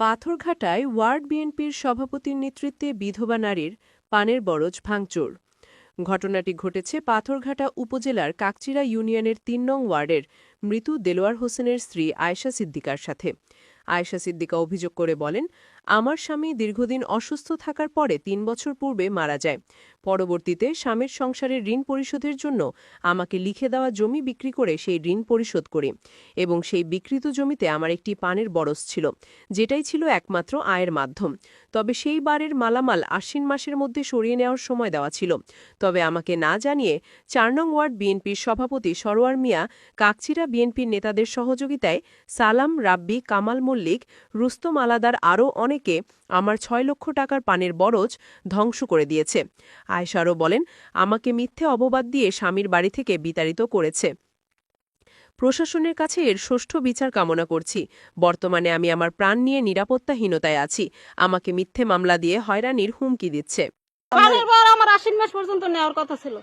পাথরঘাটায় word বিএনপির সভাপতির নেতৃত্বে বিধবা নারীর পানের বরজ ভাঙচুর। ঘটনাটি ঘটেছে পাথরঘাটা উপজেলার কাকচিরা ইউনিয়নের তিন নং ওয়ার্ডের মৃত দেলোয়ার হোসেনের স্ত্রী আয়েশা সিদ্দিকার সাথে। আয়েশা সিদ্দিকা অভিযোগ করে বলেন, আমার স্বামী দীর্ঘদিন অসুস্থ থাকার পরে তিন বছর পূর্বে মারা যায়। পরবর্তীতে স্বামীর সংসারের ঋণ পরিশোধের জন্য আমাকে লিখে দেওয়া জমি বিক্রি করে সেই ঋণ পরিশোধ করি এবং সেই বিকৃত জমিতে আমার একটি পানের বরস ছিল, যেটাই ছিল একমাত্র আয়ের মাধ্যম। তবে সেই বারের মালামাল আশ্বিন মাসের মধ্যে সরিয়ে নেওয়ার সময় দেওয়া ছিল। তবে আমাকে না জানিয়ে চার নং ওয়ার্ড বিএনপির সভাপতি সরোয়ার মিয়া, কাকচিরা বিএনপির নেতাদের সহযোগিতায় সালাম, রাব্বি, কামাল মল্লিক, রুস্তম আলাদার আরও অনেকে আমার ছয় লক্ষ টাকার পানের বরজ ধ্বংস করে দিয়েছে। আয়সারও বলেন, আমাকে মিথ্যে অপবাদ দিয়ে স্বামীর বাড়ি থেকে বিতাড়িত করেছে। প্রশাসনের কাছে এর ষষ্ঠ বিচার কামনা করছি। বর্তমানে আমি আমার প্রাণ নিয়ে নিরাপত্তাহীনতায় আছি। আমাকে মিথ্যে মামলা দিয়ে হয়রানির হুমকি দিচ্ছে। আমার আশ্বিন মাস পর্যন্ত নেওয়ার কথা ছিল।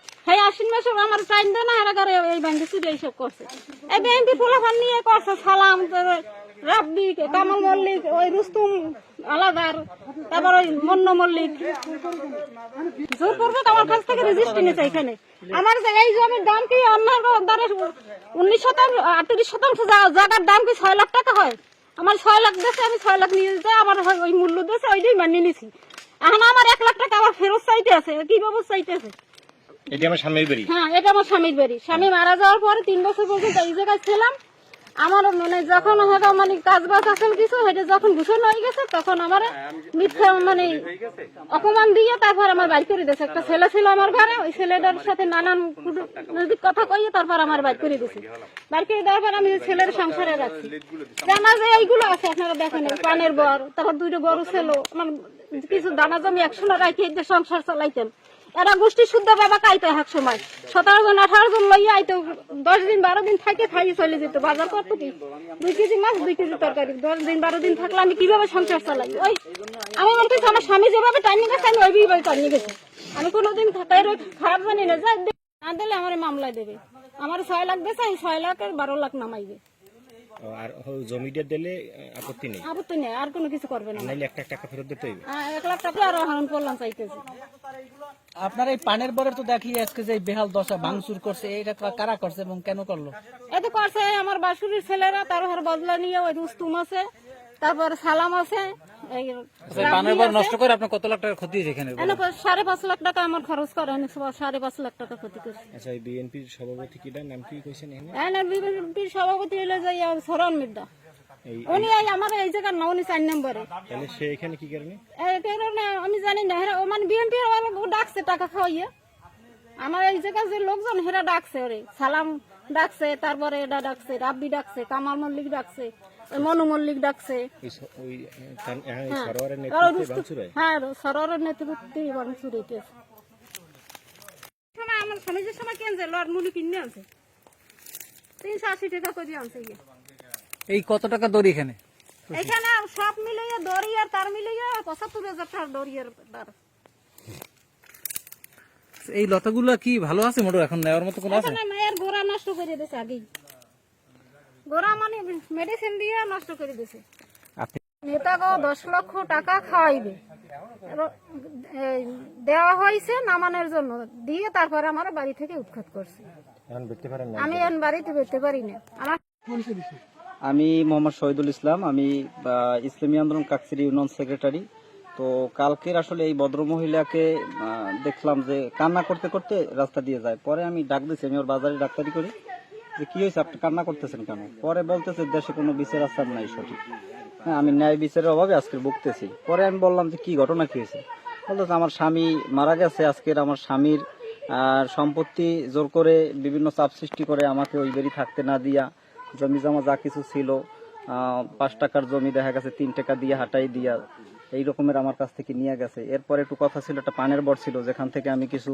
তারপরে রাব্বি কামাল মল্লিক ওই রুস্তুম আলাদার তারপর ওই মন্ন মল্লিক। জোর পূর্বক আমার কাছ থেকে রেজিস্ট্রি নিয়েছে এখানে। আমার এই জমির দাম কি অন্যান্য দ্বারা উনিশ শতাংশ আটত্রিশ শতাংশ জায়গার দাম কি ছয় লাখ টাকা হয়? আমার ছয় লাখ দেশে আমি ছয় লাখ নিয়ে যেতে আমার ওই মূল্য দেশে ওইটাই মানিয়ে নিছি। এখন আমার এক লাখ টাকা আমার ফেরত চাইতে আছে কি ব্যবস্থা চাইতে আছে? এটি আমার স্বামীর বাড়ি। হ্যাঁ এটা আমার স্বামীর বাড়ি। স্বামী মারা যাওয়ার পরে তিন বছর পর্যন্ত এই জায়গায় ছিলাম। আমার মানে যখন মানে কাজ বাজ আসেন কিছু যখন ঘোষণা হয়ে গেছে তখন আমার মিথ্যা মানে অপমান দিয়ে তারপর আমার করে দিয়েছে। একটা ছেলে ছিল আমার ঘরে ওই ছেলেটার সাথে নানান কথা কইয়ে তারপর আমার বাড়ি করে দিয়েছে। বাড়ি করে দেওয়ার পর আমি ছেলের সংসারে রাখছি আমার যে এইগুলো আছে আপনারা দেখেন পানের বর তারপর দুইটা বড় ছেলে। আমার কিছু দানা জমি একশো রাখি এই সংসার চালাইতেন। এরা গোষ্ঠী শুদ্ধ বাবা কাইতো এক সময়। সতেরো জন, আঠারো জন লইয়া আইতো, দশ দিন বারো দিন থাকে খাই চলে যেত বাজার করতো। কি দুই কেজি মাছ, দুই কেজি তরকারি। দশ দিন, বারো দিন থাকলে আমি কীভাবে সংসার চালাই? ওই, আমি বলতেছি আমার স্বামী যেভাবে টাইম গেছে, আমি ওইভাবে টাইম গেছি। আমি কোনোদিন থাকাই খারাপ জানি না দে- না দিলে আমার মামলায় দেবে। আমার ছয় লাখ আমি ছয় লাখের বারো লাখ নামাইবে আর জমিটা দিলে আপত্তি নেই। আপত্তি নেই আর কোনো কিছু করবে না। নাইলে একটা টাকা ফেরত দিতে হইবে। এক লাখ টাকা আর হারণ করলাম চাইতেছি। আপনার এই পানের বরের তো দেখি আজকে যে বেহাল দশা ভাঙচুর করছে এটা কারা করছে এবং কেন করল? এতে করছে আমার বাসুরির ছেলেরা তার বদলা নিয়ে ওই দুস্তুম আছে। তারপর সালাম আছে এই পানের বর নষ্ট করে আপনার কত লাখ টাকা ক্ষতি এখানে? সাড়ে পাঁচ লাখ টাকা আমার খরচ করে আমি সব সাড়ে পাঁচ লাখ টাকা ক্ষতি করছি। আচ্ছা এই বিএনপির সভাপতি কিটার নাম কি কইছেন এখানে? বিএনপির সভাপতি হলো যে সরণ মির্দা উনি এই আমার এই জায়গার না উনি চার নম্বরে। তাহলে সে এখানে কি কারণে এই কারণে আমি জানি না হেরা মানে বিএনপির ডাকছে টাকা খাওয়াইয়ে। আমার এই জায়গার যে লোকজন হেরা ডাকছে ওরে। সালাম ডাকছে তারপরে এটা ডাকছে রাব্বি ডাকছে কামাল মল্লিক ডাকছে। মনু মল্লিক ডাকছে। হ্যাঁ, সরোয়ারের নেতৃত্বে ভাঙচুর হয়? হ্যাঁ সরোয়ারের নেতৃত্বে হইতেছে। আমার স্বামী যে সময় মুলি কিনে আনছে? তিনশো আশি টাকা করে আনছে এই কত টাকা দড়ি এখানে? এখানে সব মিলিয়ে দড়ি আর তার মিলিয়ে পঁচাত্তর হাজার টাকার দড়ি আর তার। এই লতাগুলো কি ভালো আছে মোটর? এখন নেওয়ার মতো কোনো আছে? এখানে মায়ের গোড়া নষ্ট করে দিয়েছে আগেই। গোড়া মানে মেডিসিন দিয়ে নষ্ট করে দিয়েছে। আপনি নেতাকে দশ লক্ষ টাকা খাওয়াইবে। দেওয়া হয়েছে নামানোর জন্য। দিয়ে তারপরে আমার বাড়ি থেকে উৎখাত করছে। আমি এখন বাড়িতে বেরোতে পারি না। আমার আমি মোহাম্মদ শহীদুল ইসলাম। আমি ইসলামী আন্দোলন কাকসির ইউনিয়ন সেক্রেটারি। তো কালকের আসলে এই ভদ্রমহিলাকে দেখলাম যে কান্না করতে করতে রাস্তা দিয়ে যায়। পরে আমি ডাক দিচ্ছি আমি ওর বাজারে ডাক্তারি করি। যে কি হয়েছে, আপনি কান্না করতেছেন কেন? পরে বলতেছে, দেশে কোনো বিচার আচার নাই, সঠিক। হ্যাঁ আমি ন্যায় বিচারের অভাবে আজকে ভুগতেছি। পরে আমি বললাম যে, কি ঘটনা, কি হয়েছে? বলতেছে, আমার স্বামী মারা গেছে, আজকের আমার স্বামীর সম্পত্তি জোর করে বিভিন্ন চাপ সৃষ্টি করে আমাকে ওই বাড়ি থাকতে না দিয়া, জমি জমা যা কিছু ছিল পাঁচ টাকার জমি দেখা গেছে, তিন টাকা দিয়ে, হাঁটাই দিয়া এই রকমের আমার কাছ থেকে নিয়ে গেছে। এরপরে একটু কথা ছিল, একটা পানের বর ছিল, যেখান থেকে আমি কিছু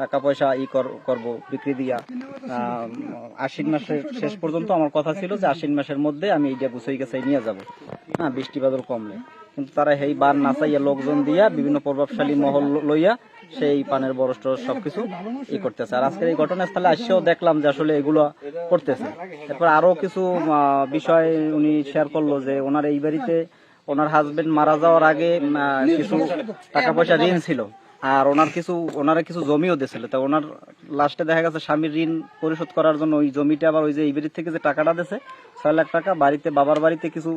টাকা পয়সা ই করব, বিক্রি দিয়া। আশ্বিন মাসের শেষ পর্যন্ত আমার কথা ছিল যে আশ্বিন মাসের মধ্যে আমি এইটা গুছাই গেছে নিয়ে যাব। হ্যাঁ বৃষ্টি কমলে। কিন্তু তারা এই বার নাচাইয়া লোকজন দিয়া বিভিন্ন প্রভাবশালী মহল লইয়া সেই পানের বরস সবকিছু ই করতেছে। আর আজকের এই ঘটনাস্থলে আসছেও দেখলাম যে আসলে এগুলো করতেছে। এরপর আরও কিছু বিষয় উনি শেয়ার করল যে ওনার এই বাড়িতে ওনার হাজবেন্ড মারা যাওয়ার আগে কিছু টাকা পয়সা ঋণ ছিল। আর ওনার কিছু ওনারা কিছু জমিও দিয়েছিল। তা ওনার লাস্টে দেখা গেছে স্বামীর ঋণ পরিশোধ করার জন্য ওই জমিটা আবার ওই যে এই ইবেরির থেকে যে টাকাটা দিয়েছে ছয় লাখ টাকা বাড়িতে বাবার বাড়িতে কিছু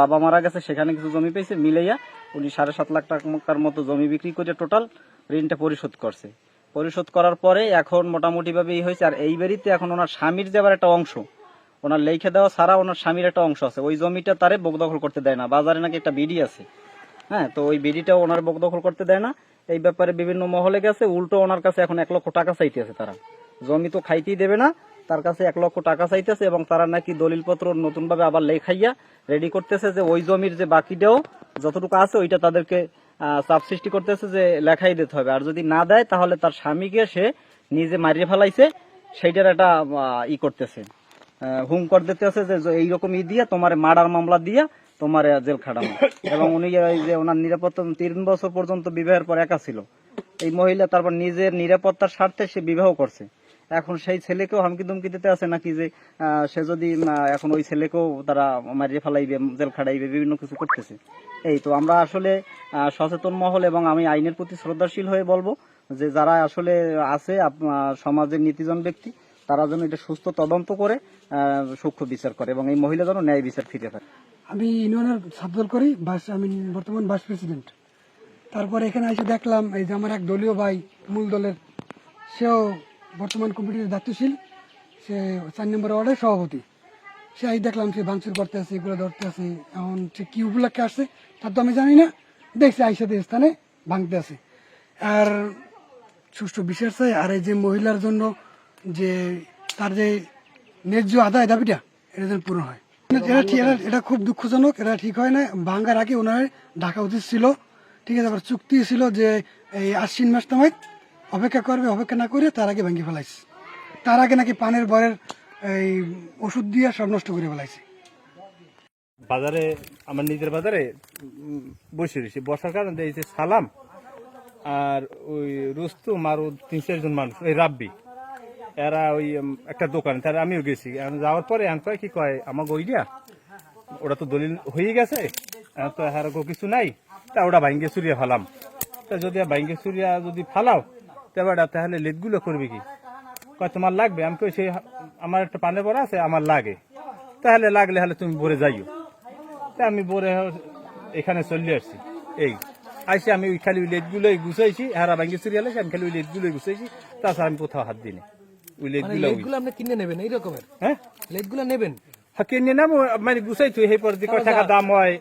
বাবা মারা গেছে সেখানে কিছু জমি পেয়েছে মিলাইয়া উনি সাড়ে সাত লাখ টাকার মতো জমি বিক্রি করে টোটাল ঋণটা পরিশোধ করছে। পরিশোধ করার পরে এখন মোটামুটি ভাবে এই হয়েছে আর এই বাড়িতে এখন ওনার স্বামীর যে আবার একটা অংশ ওনার লেখে দেওয়া ছাড়া ওনার স্বামীর একটা অংশ আছে। ওই জমিটা তারে বক দখল করতে দেয় না। বাজারে নাকি একটা বিডি আছে। হ্যাঁ তো ওই বিডিটাও ওনার বক দখল করতে দেয় না। এই ব্যাপারে বিভিন্ন মহলে গেছে। উল্টো ওনার কাছে এখন এক লক্ষ টাকা চাইতে আছে তারা। জমি তো খাইতেই দেবে না। তার কাছে এক লক্ষ টাকা চাইতেছে এবং তারা নাকি দলিলপত্র নতুন ভাবে আবার লেখাইয়া রেডি করতেছে যে ওই জমির যে বাকিটাও যতটুকু আছে ওইটা তাদেরকে চাপ সৃষ্টি করতেছে যে লেখাই দিতে হবে। আর যদি না দেয় তাহলে তার স্বামীকে সে নিজে মারিয়ে ফেলাইছে। সেইটার একটা ই করতেছে। আহ, হুম কর দিতে আছে যে এইরকম ই দিয়া তোমার মার্ডার মামলা দিয়া তোমার জেল খাটানো এবং উনি যে ওনার নিরাপত্তা তিন বছর পর্যন্ত বিবাহের পর একা ছিল। এই মহিলা তারপর নিজের নিরাপত্তার স্বার্থে সে বিবাহ করছে। এখন সেই ছেলেকেও হামকি দুমকি দিতে আছে নাকি যে সে যদি এখন ওই ছেলেকেও তারা মারিয়ে ফেলাইবে জেল খাটাইবে বিভিন্ন কিছু করতেছে। এই তো আমরা আসলে সচেতন মহল এবং আমি আইনের প্রতি শ্রদ্ধাশীল হয়ে বলব যে যারা আসলে আছে সমাজের নীতিজন ব্যক্তি তারা যেন এটা সুস্থ তদন্ত করে সূক্ষ্ম বিচার করে এবং এই মহিলা যেন ন্যায় বিচার ফিরে পায়। আমি ইউনিয়নের ছাত্রদল করি আমি বর্তমান ভাইস প্রেসিডেন্ট। তারপরে এখানে এসে দেখলাম এই যে আমার এক দলীয় ভাই, মূল দলের, সেও বর্তমান কমিটির দায়িত্বশীল, সে চার নম্বর ওয়ার্ডের সভাপতি। সে আই দেখলাম সে ভাঙচুর করতে আছে, এগুলো ধরতে আছে, এখন সে কি উপলক্ষে আসছে, তার তো আমি জানি না। দেখছি আইসাদের স্থানে ভাঙতে আছে। আর সুষ্ঠু বিশ্বাস চাই, আর এই যে মহিলার জন্য যে তার যে ন্যায্য আদায় দাবিটা, এটা যেন পূরণ হয়। এটা ঠিক এটা- খুব দুঃখজনক এটা ঠিক হয় না ভাঙ্গার আগে ওনার, ঢাকা উচিত ছিল। ঠিক আছে, আবার চুক্তি ছিল যে এই আশ্বিন মাস নামায় অপেক্ষা করবে, অপেক্ষা না করে তার আগে ভেঙে ফেলাইছে। তার আগে নাকি পানের বরের এই ওষুধ দিয়ে সব নষ্ট করে ফেলাইছে। বাজারে, আমার নিজের বাজারে বসে রয়েছি। বসার কারণে এই যে সালাম আর ওই রুস্তুম আর তিন চারজন মানুষ, ওই রাব্বি। এরা ওই একটা দোকান। তারা আমিও গেছি। যাওয়ার পরে এখন কয়, কি কয় আমার গইডিয়া ওরা তো দলিল হয়ে গেছে। তো হার কিছু নাই। তা ওটা ভাঙ্গে চুরিয়া ফালাম। তা যদি ভাঙ্গে চুরিয়া যদি ফালাও তবে ওটা তাহলে লেটগুলো করবে কি? কয়, তোমার লাগবে? আমি কই, সেই আমার একটা পানে পর আছে, আমার লাগে। তাহলে লাগলে হলে তুমি বরে যাইও। তা আমি বরে এখানে চলে আসছি। এই, আইসি আমি ওই খালি ওই লেটগুলোই গুছাইছি। হারা ভাঙ্গি চুরি হলে আমি খালি ওই লেটগুলোই গুছাইছি। তাছাড়া আমি কোথাও হাত দিইনি ওই লেটগুলো লেটগুলো আপনি কিনে নেবেন এই রকমের? হ্যাঁ? লেটগুলো নেবেন? কিনে নাম মানে গুছাই তুই সেই পর টাকা দাম হয়